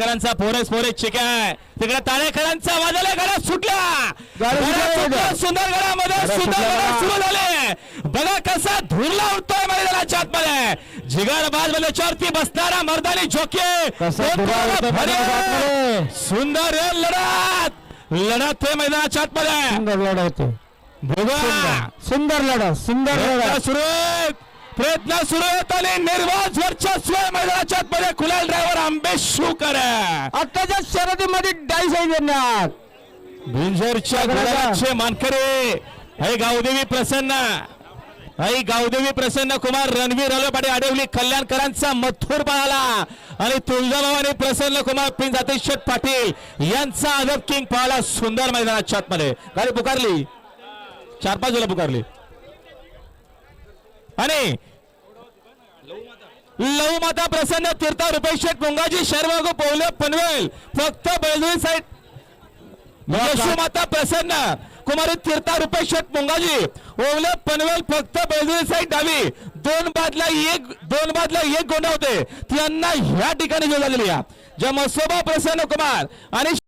करांचा फोरेस फोरेस चिकाय. तिकडे वाजवला गडा सुटला. गाडा सुटला. सुंदर गडामध्ये गडा सुंदर गडा. सुरू झाले. बघा कसा धुरला उठतोय मैदानाच्या आतमध्ये. जिगर बाजमध्ये बसणारा मर्दानी आतमध्ये. सुंदर लढत. लढत हे मैदानाच्या आतमध्ये. सुंदर लढा होते सुंदर. लढा सुंदर लढा सुरू प्रयत्न सुरू आहेत आणि निर्वाज वर्चस्व मैदानाच्या आतमध्ये. खुलाल ड्रायव्हर आंबेश शुकर आताच्या शर्यतीमध्ये डाईस आहे बघा, बघा. गुलाबाचे मानकरे. हे गावदेवी प्रसन्न. आई गावदेवी प्रसन्न कुमार रणवीर अलोपाटे आडवली कल्याणकरांचा मथुर पळाला. आणि तुळजाभवानी प्रसन्न कुमार पिन जातेश पाटील यांचा आदब किंग पळाला सुंदर मैदानाच्या आतमध्ये. गाडी पुकारली. चार पाच वेळा पुकारली. आणि लव माता प्रसन्न तीर्था रुपेश शेठ मुंगाजी शर्मा पोवले पनवेल. फक्त बेलदुई साईड. यशू माता प्रसन्न. कुमारी तीर्था रुपेश शेठ मुंगाजी ओवले पनवेल फक्त बेलदुई साईड डावी. दोन बादला एक दोन बादला एक गोंडा होते. त्यांना ह्या ठिकाणी जो झालेली आहे. ज्या मसोबा प्रसन्न कुमार. आणि